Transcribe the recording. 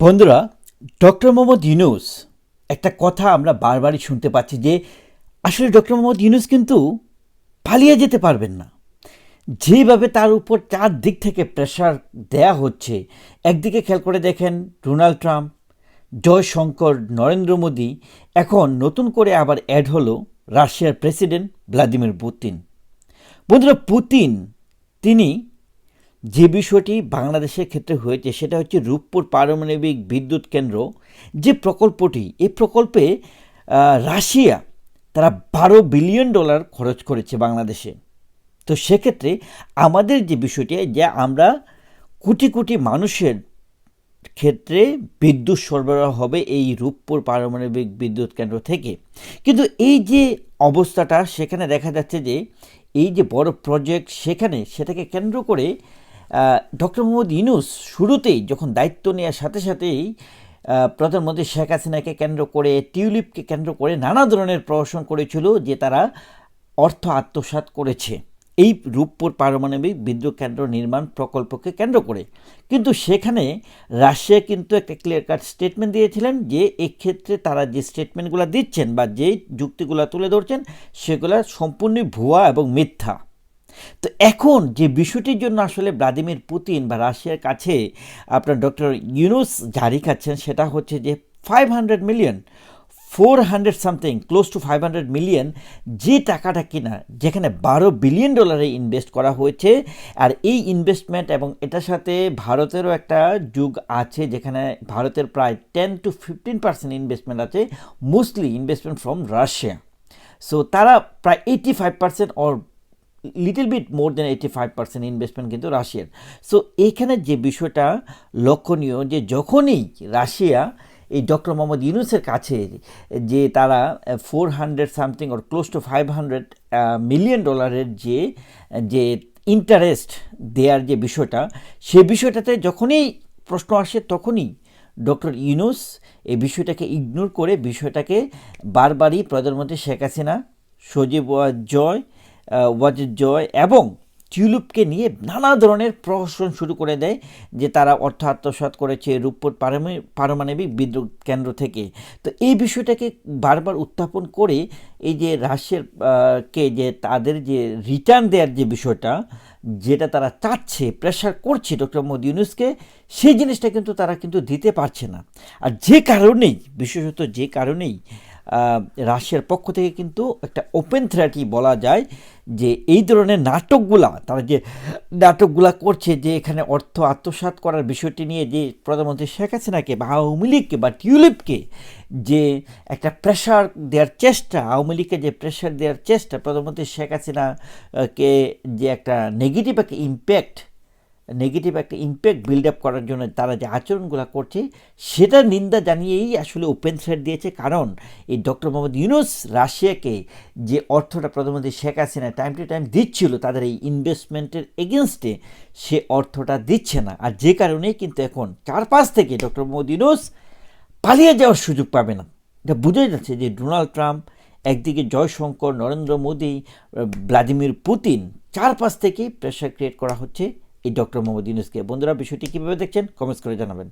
বন্ধুরা, ডক্টর মোহাম্মদ ইউনুস, একটা কথা আমরা বারবারই শুনতে পাচ্ছি যে, আসলে ডক্টর মোহাম্মদ ইউনুস কিন্তু পালিয়ে যেতে পারবেন না। যেভাবে তার উপর চার দিক থেকে প্রেশার দেয়া হচ্ছে, একদিকে খেয়াল করে দেখেন ডোনাল্ড ট্রাম্প, জয়শঙ্কর, নরেন্দ্র মোদী, এখন নতুন করে আবার অ্যাড হলো রাশিয়ার প্রেসিডেন্ট ভ্লাদিমির পুতিন। বন্ধুরা, পুতিন, তিনি যে বিষয়টি বাংলাদেশের ক্ষেত্রে হয়েছে সেটা হচ্ছে রূপপুর পারমাণবিক বিদ্যুৎ কেন্দ্র। যে প্রকল্পটি এই প্রকল্পে রাশিয়া তারা বারো বিলিয়ন ডলার খরচ করেছে বাংলাদেশে। তো সেক্ষেত্রে আমাদের যে বিষয়টি, যে আমরা কোটি কোটি মানুষের ক্ষেত্রে বিদ্যুৎ সরবরাহ হবে এই রূপপুর পারমাণবিক বিদ্যুৎ কেন্দ্র থেকে। কিন্তু এই যে অবস্থাটা, সেখানে দেখা যাচ্ছে যে এই যে বড় প্রজেক্ট সেখানে সেটাকে কেন্দ্র করে ডক্টর মোহাম্মদ ইউনুস শুরুতেই যখন দায়িত্ব নেওয়ার সাথে সাথেই প্রধানমন্ত্রী শেখ হাসিনাকে কেন্দ্র করে, টিউলিপকে কেন্দ্র করে নানা ধরনের প্রহসন করেছিল যে তারা অর্থ আত্মসাৎ করেছে। এই রূপপুর পারমাণবিক বিদ্যুৎ কেন্দ্র নির্মাণ প্রকল্পকে কেন্দ্র করে। কিন্তু সেখানে রাশিয়া কিন্তু একটা ক্লিয়ার কাট স্টেটমেন্ট দিয়েছিলেন যে এক্ষেত্রে তারা যে স্টেটমেন্টগুলো দিচ্ছেন বা যে যুক্তিগুলো তুলে ধরছেন, সেগুলো সম্পূর্ণ ভুয়া এবং মিথ্যা। তো এখন যে বিষয়টির জন্য আসলে ভ্লাদিমির পুতিন বা রাশিয়ার কাছে আপনার ডক্টর ইউনুস জারি খাচ্ছেন সেটা হচ্ছে যে five hundred million four hundred something close to five hundred million যে টাকাটা কিনা, যেখানে বারো বিলিয়ন ডলারে ইনভেস্ট করা হয়েছে, আর এই ইনভেস্টমেন্ট এবং এটার সাথে ভারতেরও একটা যুগ আছে যেখানে ভারতের প্রায় ten to fifteen percent investment আছে mostly investment from Russia so তারা প্রায় eighty five percent or little bit more than eighty five percent investment কিন্তু রাশিয়ার। সো এইখানে যে বিষয়টা লক্ষণীয় যে যখনই রাশিয়া এই ডক্টর মোহাম্মদ ইউনুসের কাছে যে তারা four hundred something or close to five hundred million ডলারের যে যে ইন্টারেস্ট দেওয়ার যে বিষয়টা, সে বিষয়টাতে যখনই প্রশ্ন আসে তখনই ডক্টর ইউনুস এই বিষয়টাকে ইগনোর করে, বিষয়টাকে বারবারই প্রধানমন্ত্রী শেখ হাসিনা, সজীব জয় আহ, ওয়াজেদ জয় এবং টিউলিপকে নিয়ে নানা ধরনের প্রহসন শুরু করে দেয় যে তারা অর্থ আত্মসাৎ করেছে রূপপুর পারমাণবিক বিদ্যুৎ কেন্দ্র থেকে। তো এই বিষয়টাকে বারবার উত্থাপন করে এই যে রাশিয়ার কে যে তাদের যে রিটার্ন দেওয়ার যে বিষয়টা যেটা তারা চাচ্ছে প্রেশার করছে ডক্টর মোদি ইউনুসকে সেই জিনিসটা কিন্তু তারা কিন্তু দিতে পারছে না। আর যে কারণেই বিশেষত যে কারণেই রাশিয়ার পক্ষ থেকে কিন্তু একটা ওপেন থ্রেটই বলা যায় যে এই ধরনের নাটকগুলা, তারা যে নাটকগুলা করছে যে এখানে অর্থ আত্মসাৎ করার বিষয়টি নিয়ে যে প্রধানমন্ত্রী শেখ হাসিনাকে বা আওয়ামী লীগকে বা টিউলিপকে যে একটা প্রেশার দেওয়ার চেষ্টা, আওয়ামী লীগকে যে প্রেশার দেওয়ার চেষ্টা, প্রধানমন্ত্রী শেখ হাসিনাকে যে একটা নেগেটিভ একটা ইম্প্যাক্ট নেগেটিভ একটা ইম্প্যাক্ট বিল্ড আপ করার জন্য তারা যে আচরণগুলো করছে সেটার নিন্দা জানিয়েই আসলে ওপেন থ্রেড দিয়েছে। কারণ এই ডক্টর মোহাম্মদ ইউনুস রাশিয়াকে যে অর্থটা প্রধানমন্ত্রী Sheikh Hasina time to time দিচ্ছিল, তাদের এই ইনভেস্টমেন্টের এগেনস্টে সে অর্থটা দিচ্ছে না। আর যে কারণেই কিন্তু এখন চারপাশ থেকে ডক্টর মোহাম্মদ ইউনুস পালিয়ে যাওয়ার সুযোগ পাবে না। এটা বোঝাই যাচ্ছে যে ডোনাল্ড ট্রাম্প, একদিকে জয়শঙ্কর, নরেন্দ্র মোদী ভ্লাদিমির পুতিন চারপাশ থেকেই প্রেশার ক্রিয়েট করা হচ্ছে। এই ডক্টর মোহাম্মদ ইউনুসকে। বন্ধুরা বিষয়টি কীভাবে দেখছেন? কমেন্টস করে জানাবেন।